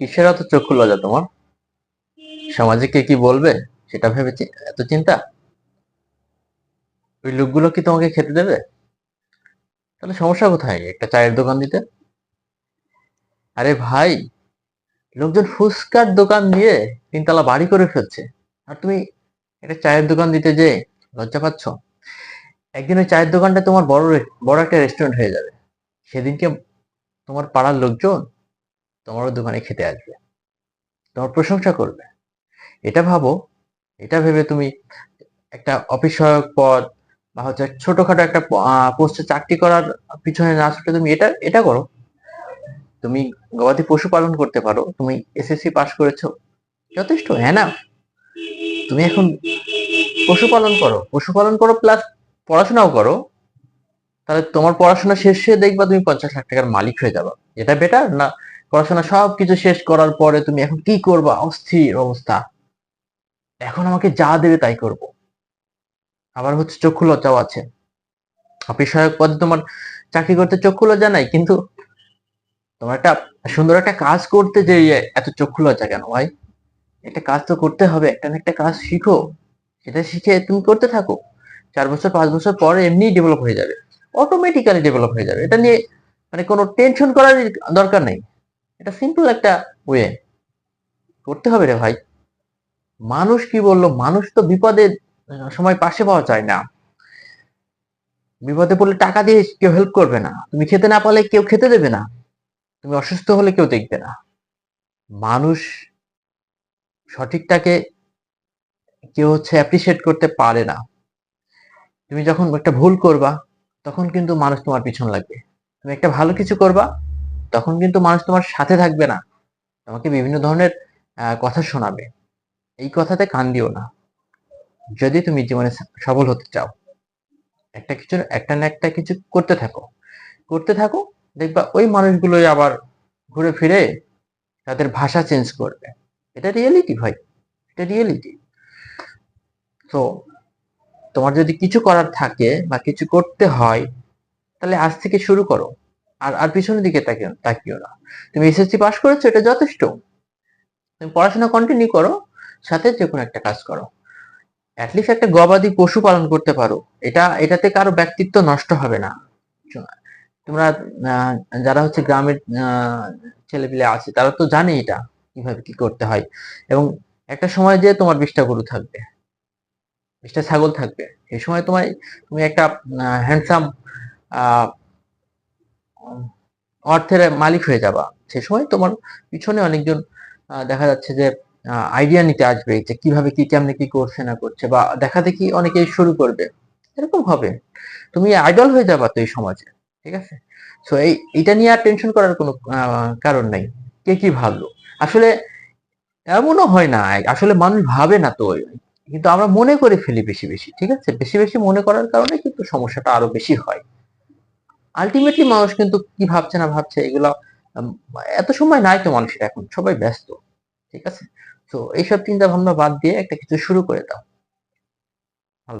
কিসের এত চক্ষু লজ্জা তোমার? সমাজে কে কি বলবে? সেটা ভেবে এত চিন্তা? ওই লোকগুলো কি তোমাকে খেতে দেবে? তাহলে সমস্যা কোথায়? একটা চায়ের দোকান দিতে? আরে ভাই, লোকজন ফুচকার দোকান দিয়ে তিনতলা বাড়ি করে ফেলছে। আর তুমি একটা চায়ের দোকান দিতে যে লজ্জা পাচ্ছ? একদিন ওই চায়ের দোকানটা তোমার বড় বড় একটা রেস্টুরেন্ট হয়ে যাবে। সেদিনকে তোমার পাড়ার লোকজন তোমার ওই দোকানে খেতে আসবে। তোমার প্রশংসা করবে। এটা ভাবো, এটা ভেবে তুমি একটা অফিস সহায়ক পদ বা হচ্ছে ছোটখাটো একটা পোস্টে চাকরি করার পিছনে না ছুটে তুমি এটা এটা করো। তুমি গবাদি পশু পালন করতে পারো, তুমি এসএসসি পাশ করেছ, যথেষ্ট হ্যাঁ না? তুমি এখন পশুপালন করো পশুপালন করো প্লাস পড়াশোনাও করো, তাহলে তোমার পড়াশোনা শেষ দেখবা তুমি পঞ্চাশ লাখ টাকার মালিক হয়ে যাবা। এটা বেটার না পড়াশোনা সব কিছু শেষ করার পরে তুমি এখন কি করবা? অস্থির অবস্থা। এখন আমাকে যা দেবে তাই করব। আবার হচ্ছে চক্ষু লজ্জাও আছে। অফিস সহায়ক পদে তোমার চাকরি করতে চক্ষু লজ্জা নাই, কিন্তু তোমার একটা সুন্দর একটা কাজ করতে যে এত চক্ষু লজ্জা কেন ভাই? একটা কাজ তো করতে হবে, একটা না একটা কাজ শিখো। সেটা শিখে তুমি করতে থাকো। চার বছর, পাঁচ বছর পরে এমনি ডেভেলপ হয়ে যাবে। অটোমেটিক্যালি ডেভেলপ হয়ে যাবে। এটা নিয়ে মানে কোনো টেনশন করার দরকার নেই। এটা সিম্পল একটা ওয়ে করতে হবে রে ভাই। মানুষ কি বলল? মানুষ তো বিপদে আহ, সময় পাশে পাওয়া যায় না। বিপদে পড়লে টাকা দিয়ে কেউ হেল্প করবে না। তুমি খেতে না পারলে কেউ খেতে দেবে না। তুমি অসুস্থ হলে কেউ দেখবে না। মানুষ সঠিকটাকে কেউ হচ্ছে অ্যাপ্রিসিয়েট করতে পারে না। তুমি যখন একটা ভুল করবা তখন কিন্তু মানুষ তোমার পিছন লাগবে। তুমি একটা ভালো কিছু করবা তখন কিন্তু মানুষ তোমার সাথে থাকবে না। তোমাকে বিভিন্ন ধরনের কথা শোনাবে। এই কথাতে কান দিও না। যদি তুমি জীবনে সফল হতে চাও, একটা কিছু, একটা না একটা কিছু করতে থাকো। করতে থাকো, দেখবা ওই মানুষগুলোই আবার ঘুরে ফিরে তাদের ভাষা চেঞ্জ করবে। এটা রিয়েলিটি ভাই। এটা রিয়েলিটি তো তোমার যদি কিছু করার থাকে বা কিছু করতে হয়, তাহলে আজ থেকে শুরু করো। আর আর পিছনের দিকে তাকিও তাকিও না। তুমি এসএসসি পাস করেছ, এটা যথেষ্ট। তুমি পড়াশোনা কন্টিনিউ করো, সাথে যে কোনো একটা কাজ করো। অ্যাটলিস্ট একটা গবাদি পশু পালন করতে পারো। এটা, এটাতে কারও ব্যক্তিত্ব নষ্ট হবে না। তোমরা যারা হচ্ছে গ্রামের ছেলেপিলে আছে, তারা তো জানে এটা, কীভাবে কি করতে হয়। এবং একটা সময় যে তোমার বিশটা গরু থাকবে, বিশটা ছাগল থাকবে এই সময় তোমায়, তুমি একটা হ্যান্ডসাম অর্থের মালিক হয়ে যাবা। সে সময় তোমার পিছনে অনেকজন দেখা যাচ্ছে যে আইডিয়া নিতে আসবে যে কীভাবে কি কেমনে কি করছে না করছে বা দেখা দেখি অনেকেই শুরু করবে। এরকম হবে। তুমি আইডল হয়ে যাবা তো এই সমাজে, ঠিক আছে? সো এই, এটা নিয়ে আর টেনশন করার কোনো কারণ নাই। কে কি ভাবলো? আসলে এমনও হয় না। আসলে মানুষ ভাবে না তো। কিন্তু আমরা মনে করে ফেলি বেশি বেশি, ঠিক আছে? বেশি বেশি মনে করার কারণে কিন্তু সমস্যাটা আরও বেশি হয়। আলটিমেটলি মানুষ কিন্তু কি ভাবছে না ভাবছে, এগুলো এত সময় নাই তো মানুষের এখন, সবাই ব্যস্ত, ঠিক আছে? তো এইসব চিন্তা ভাবনা বাদ দিয়ে একটা কিছু শুরু করে দাও।